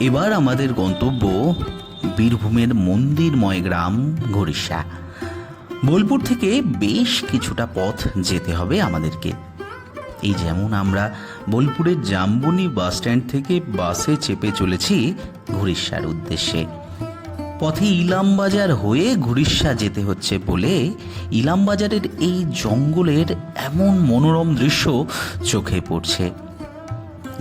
এবার আমাদের গন্তব্য বীরভূমের মন্দিরময় গ্রাম ঘড়িষ্যা বোলপুর থেকে বেশ কিছুটা পথ যেতে হবে আমাদেরকে। এই যেমন আমরা বোলপুরের জাম্বুনি বাস স্ট্যান্ড থেকে বাসে চেপে চলেছি ঘুরিষ্যার উদ্দেশ্যে। পথে ইলামবাজার হয়ে ঘুরিষ্যা যেতে হচ্ছে বলে ইলামবাজারের এই জঙ্গলের এমন মনোরম দৃশ্য চোখে পড়ছে।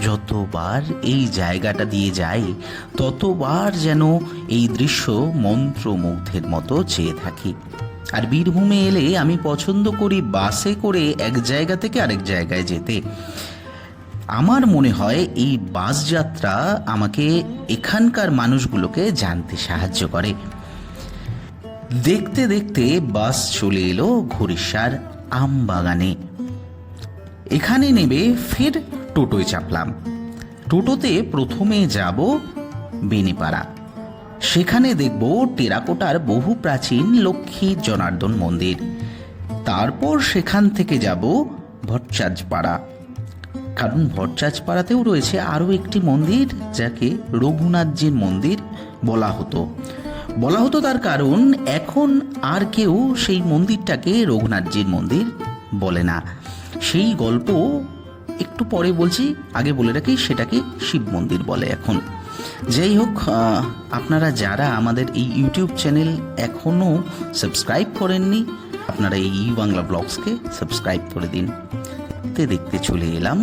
যতবার এই জায়গাটা দিয়ে যাই, ততবার যেন এই দৃশ্য মন্ত্রমুগ্ধের মতো চেয়ে থাকি। আর বীরভূমে এলে আমি পছন্দ করি বাসে করে এক জায়গা থেকে আরেক জায়গায় যেতে। আমার মনে হয় এই বাস যাত্রা আমাকে এখানকার মানুষগুলোকে জানতে সাহায্য করে। দেখতে দেখতে বাস চলে এলো ঘড়িষ্যার আম বাগানে এখানে নেবে ফের টোটোয় চাপলাম। টোটোতে প্রথমে যাব বেনিপাড়া। সেখানে দেখব টেরাকোটার বহু প্রাচীন লক্ষ্মী জনার্দন মন্দির। তারপর সেখান থেকে যাব ভট্টাজপাড়া কারণ ভট্টাজপাড়াতেও রয়েছে আরও একটি মন্দির, যাকে রঘুনাথজির মন্দির বলা হতো। বলা হতো তার কারণ এখন আর কেউ সেই মন্দিরটাকে রঘুনাথজির মন্দির বলে না। সেই গল্প একটু পরে বলছি, আগে বলে রাখি সেটাকে শিব মন্দির বলে এখন। যাই হোক আপনারা যারা আমাদের এই ইউটিউব চ্যানেল এখনও সাবস্ক্রাইব করেননি, আপনারা এই ই বাংলা ব্লগসকে সাবস্ক্রাইব করে দিন। দেখতে দেখতে চলে এলাম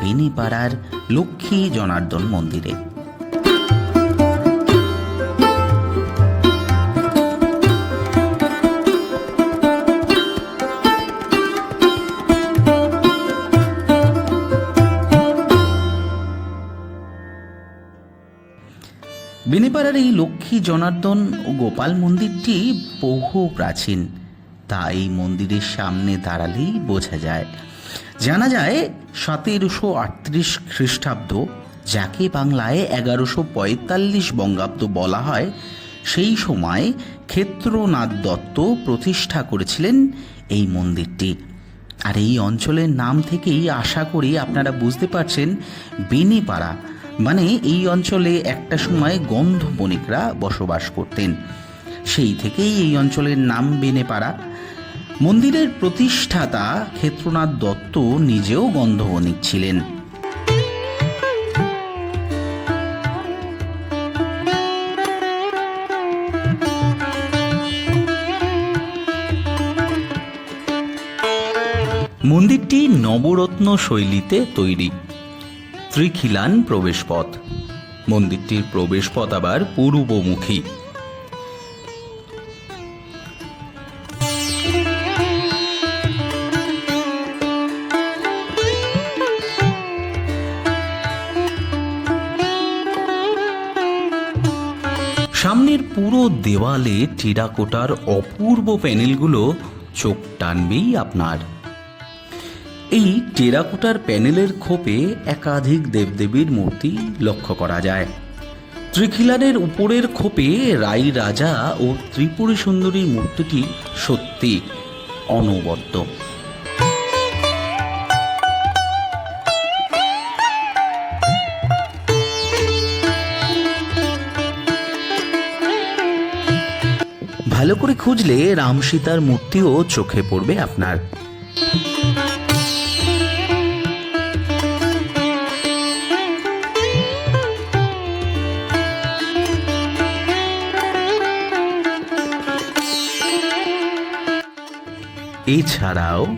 বেনিপাড়ার লক্ষ্মী জনার্দন মন্দিরে। বেনিপাড়ার এই লক্ষ্মী জনার্দন ও গোপাল মন্দিরটি বহু প্রাচীন। তা এই মন্দিরের সামনে দাঁড়ালেই বোঝা যায়। জানা যায়, সতেরোশো আটত্রিশ খ্রিস্টাব্দ, যাকে বাংলায় এগারোশো পঁয়তাল্লিশ বঙ্গাব্দ বলা হয়, সেই সময় ক্ষেত্রনাথ দত্ত প্রতিষ্ঠা করেছিলেন এই মন্দিরটি। আর এই অঞ্চলের নাম থেকেই আশা করি আপনারা বুঝতে পারছেন, বেনিপাড়া মানে এই অঞ্চলে একটা সময় গন্ধ বণিকরা বসবাস করতেন। সেই থেকেই এই অঞ্চলের নাম বেনেপাড়া। মন্দিরের প্রতিষ্ঠাতা ক্ষেত্রনাথ দত্ত নিজেও গন্ধ বণিক ছিলেন। মন্দিরটি নবরত্ন শৈলীতে তৈরি। ত্রিখিলান প্রবেশপথ। মন্দিরটির প্রবেশপথ আবার পূর্বমুখী। সামনের পুরো দেওয়ালে টিরাকোটার অপূর্ব প্যানেলগুলো চোখ টানবেই আপনার। এই টেরাকোটার প্যানেলের খোপে একাধিক দেবদেবীর মূর্তি লক্ষ্য করা যায়। ত্রিখিলানের উপরের খোপে রাই রাজা ও ত্রিপুরী সুন্দরীর মূর্তিটি সত্যি অনবদ্য। ভালো করে খুঁজলে রাম সীতার মূর্তিও চোখে পড়বে আপনার। এছাড়াও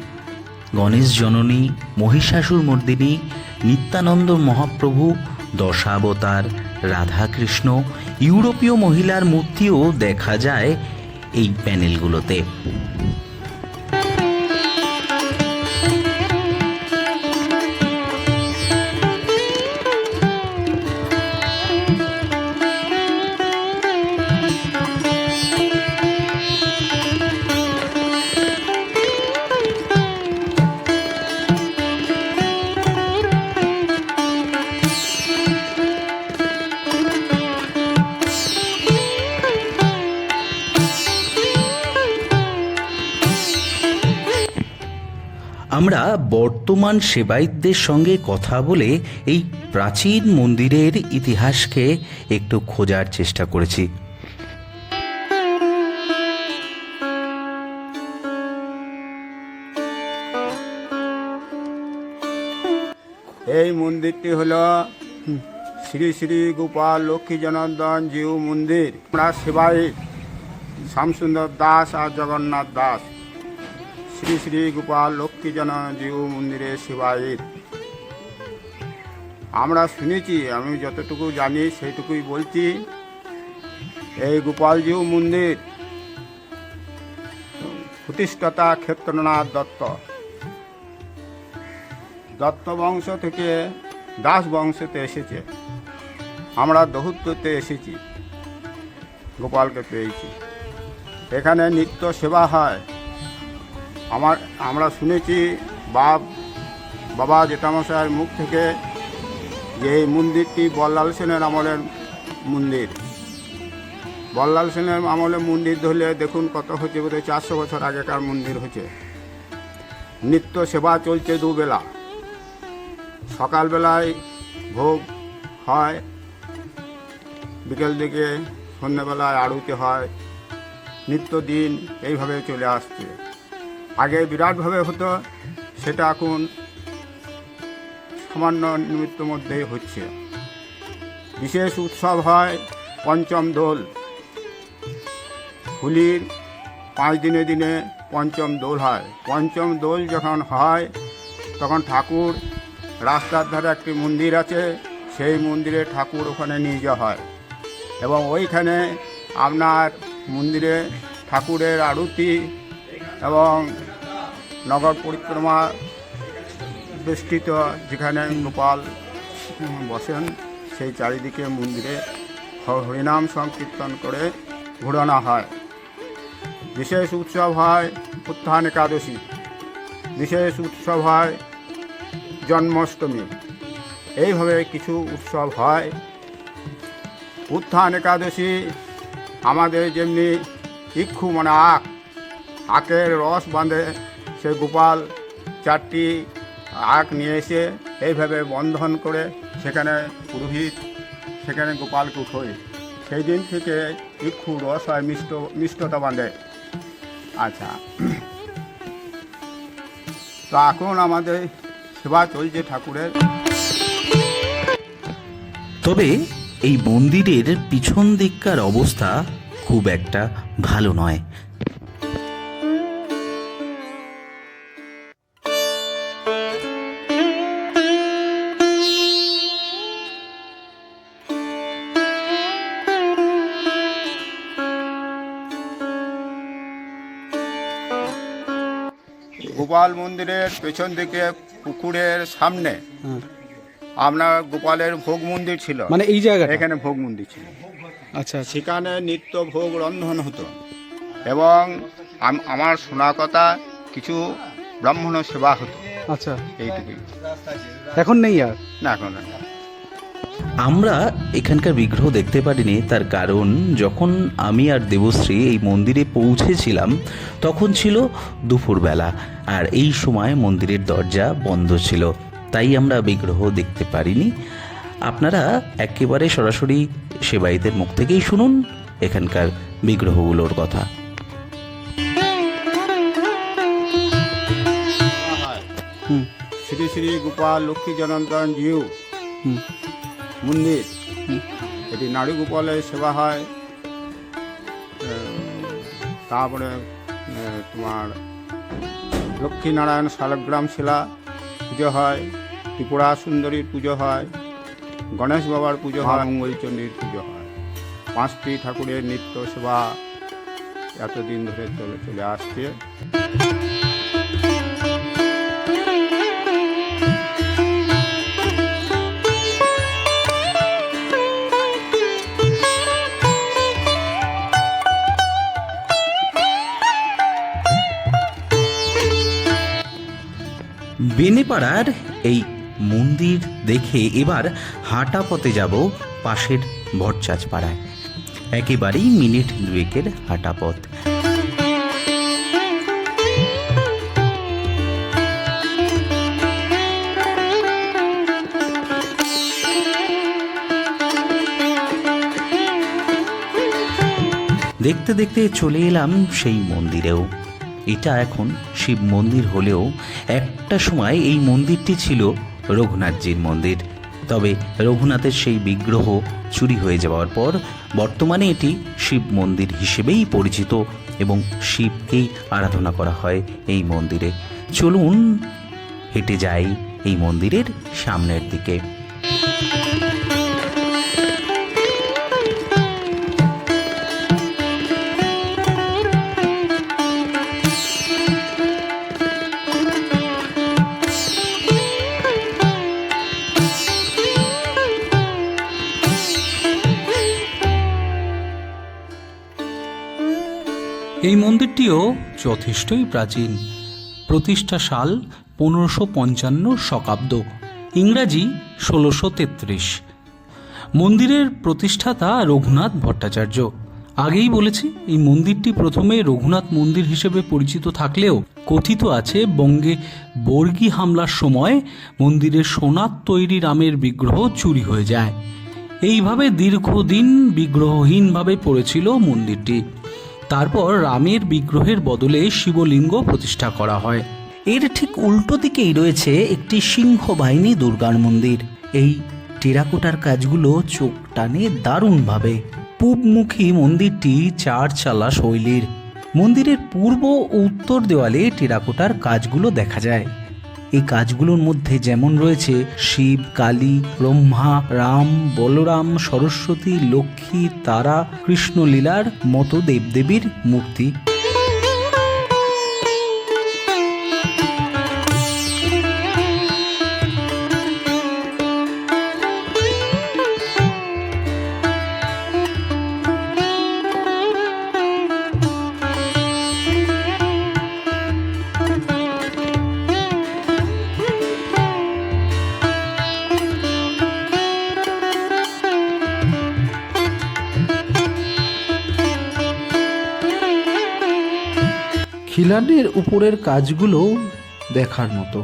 গণেশ জননী, মহিষাসুর মর্দিনী, নিত্যানন্দ মহাপ্রভু, দশাবতার, রাধাকৃষ্ণ, ইউরোপীয় মহিলার মূর্তিও দেখা যায় এই প্যানেলগুলোতে। বর্তমান সেবায়িতদের সঙ্গে কথা বলে এই প্রাচীন মন্দিরের ইতিহাসকে একটু খোঁজার চেষ্টা করেছি। এই মন্দিরটি হলো শ্রী শ্রী গোপাল লক্ষ্মী জনার্দন জিউ মন্দির। আমরা সেবাই শ্যামসুন্দর দাস আর জগন্নাথ দাস। শ্রী শ্রী গোপাল লক্ষ্মী জন জিউ মন্দিরের সেবায়িত আমরা শুনেছি, আমি যতটুকু জানি সেইটুকুই বলছি। এই গোপালজিউ মন্দির প্রতিষ্ঠাতা ক্ষেত্রনাথ দত্ত। দত্ত বংশ থেকে দাস বংশতে এসেছে। আমরা দহুত্বতে এসেছি। গোপালকে পেয়েছি। এখানে নিত্য সেবা হয়। আমার, আমরা শুনেছি বাপ, বাবা জেঠামশাইয়ের মুখ থেকে যে এই মন্দিরটি বল্লাল সেনের আমলের মন্দির। বল্লাল সেনের আমলে মন্দির ধরলে দেখুন কত হচ্ছে বোধহয় চারশো বছর আগেকার মন্দির হচ্ছে। নিত্য সেবা চলছে দুবেলা। সকালবেলায় ভোগ হয় বিকেল দিকে সন্ধ্যেবেলায় আড়ুতে হয়, নিত্যদিন এইভাবে চলে আসছে। আগে বিরাটভাবে হতো, সেটা এখন সামান্য নিমিত্ত মধ্যেই হচ্ছে। বিশেষ উৎসব হয় পঞ্চম দোল। হোলির পাঁচ দিনে দিনে পঞ্চম দোল হয়। পঞ্চম দোল যখন হয়, তখন ঠাকুর রাস্তার ধারে একটি মন্দির আছে, সেই মন্দিরে ঠাকুর ওখানে নিয়ে যাওয়া হয়। এবং ওইখানে আপনার মন্দিরে ঠাকুরের আরতি এবং নগর পরিক্রমা বেষ্টিত যেখানে গোপাল বসেন, সেই চারিদিকে মন্দিরে হরিনাম সংকীর্তন করে ঘোরানো হয়। বিশেষ উৎসব হয় উত্থান একাদশী। বিশেষ উৎসব হয় জন্মাষ্টমী। এইভাবে কিছু উৎসব হয়। উত্থান একাদশী আমাদের যেমনি ইক্ষু মানে আখ, আখের রস বাঁধে সে গোপাল চারটি আখ নিয়ে এসে এইভাবে বন্ধন করে সেখানে পুরোহিত, সেখানে গোপালকে উঠোয়। সেই দিন থেকে ইক্ষু রস হয় মিষ্ট, মিষ্টতা বাঁধে। আচ্ছা। তো এখন আমাদের সেবা চলছে ঠাকুরের। তবে এই মন্দিরের পিছন দিককার অবস্থা খুব একটা ভালো নয়। গোপাল মন্দিরের পেছন দিকে পুকুরের সামনে আপনার গোপালের ভোগ মন্দির ছিল। মানে এই জায়গায় এখানে ভোগ মন্দির ছিল। আচ্ছা আচ্ছা। সেখানে নিত্য ভোগ রন্ধন হতো। এবং আমার শোনা কথা কিছু ব্রাহ্মণ সেবা হতো। আচ্ছা। এইটুকুই। এখন নেই আর? না এখন না। আমরা এখানকার বিগ্রহ দেখতে পারিনি তার কারণ যখন আমি আর দেবশ্রী এই মন্দিরে পৌঁছেছিলাম তখন ছিল দুপুরবেলা আর এই সময় মন্দিরের দরজা বন্ধ ছিল তাই আমরা বিগ্রহ দেখতে পারিনি। আপনারা একেবারে সরাসরি সেবাইদের মুখ থেকেই শুনুন এখানকার বিগ্রহগুলোর কথা। শ্রী শ্রী গোপাল লক্ষ্মী জনার্দন জিউ। হুম। মন্দির। এটি নারী গোপালের সেবা হয়। তারপরে তোমার লক্ষ্মীনারায়ণ শালগ্রাম শিলা পুজো হয়, ত্রিপুরা সুন্দরীর পুজো হয়, গণেশ বাবার পুজো হয়, মঙ্গলচণ্ডীর পুজো হয়। পাঁচটি ঠাকুরের নিত্য সেবা এতদিন ধরে চলে চলে আসছে। বেনেপাড়ার এই মন্দির দেখে এবার হাঁটা পথে যাব পাশের ভটচাঁচ পাড়ায় একেবারেই মিনিট দুয়েকের হাঁটা পথ। দেখতে দেখতে চলে এলাম সেই মন্দিরেও। এটা এখন শিব মন্দির হলেও একটা সময় এই মন্দিরটি ছিল রঘুনাথজির মন্দির। তবে রঘুনাথের সেই বিগ্রহ চুরি হয়ে যাওয়ার পর বর্তমানে এটি শিব মন্দির হিসেবেই পরিচিত এবং শিবকেই আরাধনা করা হয় এই মন্দিরে। চলুন হেঁটে যাই এই মন্দিরের সামনের দিকে। মন্দিরটিও যথেষ্টই প্রাচীন। প্রতিষ্ঠা সাল পনেরোশো পঞ্চান্ন শকাব্দ, ইংরাজি ষোলোশো তেত্রিশ। মন্দিরের প্রতিষ্ঠাতা রঘুনাথ ভট্টাচার্য। আগেই বলেছি, এই মন্দিরটি প্রথমে রঘুনাথ মন্দির হিসেবে পরিচিত থাকলেও কথিত আছে বঙ্গে বর্গী হামলার সময় মন্দিরের সোনার তৈরি রামের বিগ্রহ চুরি হয়ে যায়। এইভাবে দীর্ঘদিন বিগ্রহহীনভাবে পড়েছিল মন্দিরটি। তারপর রামের বিগ্রহের বদলে শিবলিঙ্গ প্রতিষ্ঠা করা হয়। এর ঠিক উল্টো দিকেই রয়েছে একটি সিংহ বাহিনী দুর্গার মন্দির। এই টেরাকোটার কাজগুলো চোখ টানে দারুণভাবে। পূবমুখী মন্দিরটি চার চালা শৈলীর। মন্দিরের পূর্ব ও উত্তর দেওয়ালে টেরাকোটার কাজগুলো দেখা যায়। এই কাজগুলোর মধ্যে যেমন রয়েছে শিব, কালী, ব্রহ্মা, রাম, বলরাম, সরস্বতী, লক্ষ্মী, তারা, কৃষ্ণলীলার মতো দেবদেবীর মূর্তি। খিলানের উপরের কাজগুলো দেখার মতো।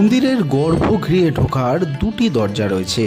মন্দিরের গর্ভগৃহে ঢোকার দুটি দরজা রয়েছে।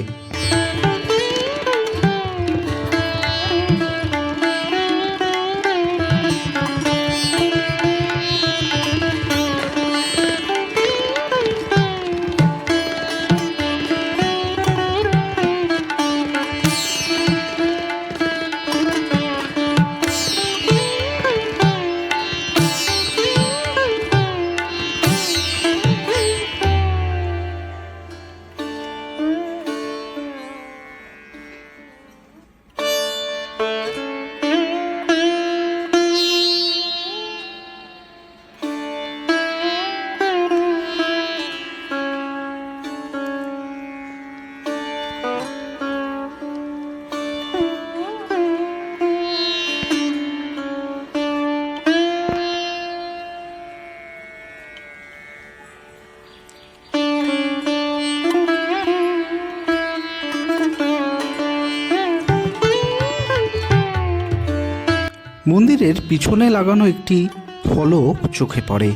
মন্দিরের পিছনে লাগানো একটি ফলক চোখে পড়ে।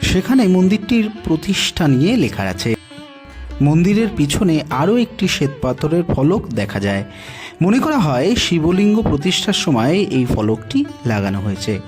সেখানে মন্দিরটির প্রতিষ্ঠা নিয়ে লেখা আছে। মন্দিরের পিছনে আরও একটি শ্বেতপাথরের ফলক দেখা যায়। মনে করা হয় শিবলিঙ্গ প্রতিষ্ঠার সময় এই ফলকটি লাগানো হয়েছে।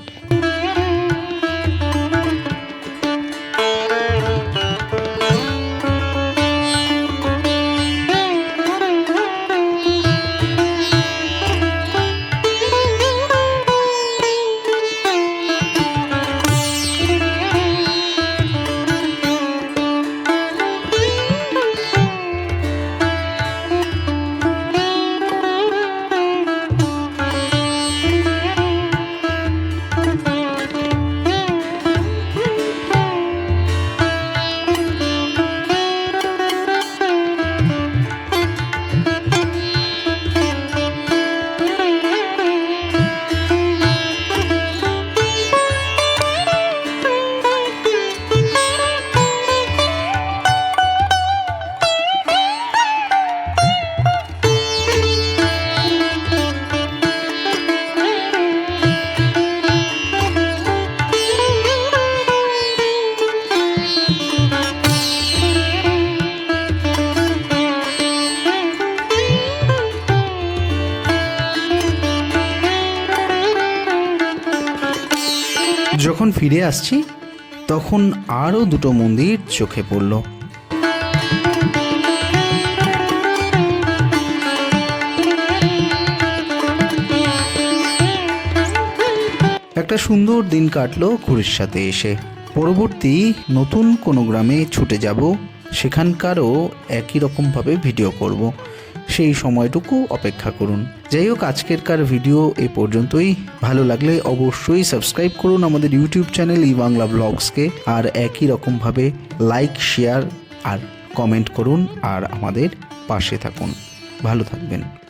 ফিরে আসছি, তখন আরও দুটো মন্দির চোখে পড়ল। একটা সুন্দর দিন কাটলো ঘুরির সাথে এসে। পরবর্তী নতুন কোনো গ্রামে ছুটে যাব, সেখানকারও একই রকমভাবে ভিডিও করব। সেই সময়টুকু অপেক্ষা করুন। যাই হোক আজকেরকার ভিডিও এ পর্যন্তই। ভালো লাগলে অবশ্যই সাবস্ক্রাইব করুন আমাদের ইউটিউব চ্যানেল ই বাংলা ব্লগসকে। আর একই রকমভাবে লাইক, শেয়ার আর কমেন্ট করুন আর আমাদের পাশে থাকুন। ভালো থাকবেন।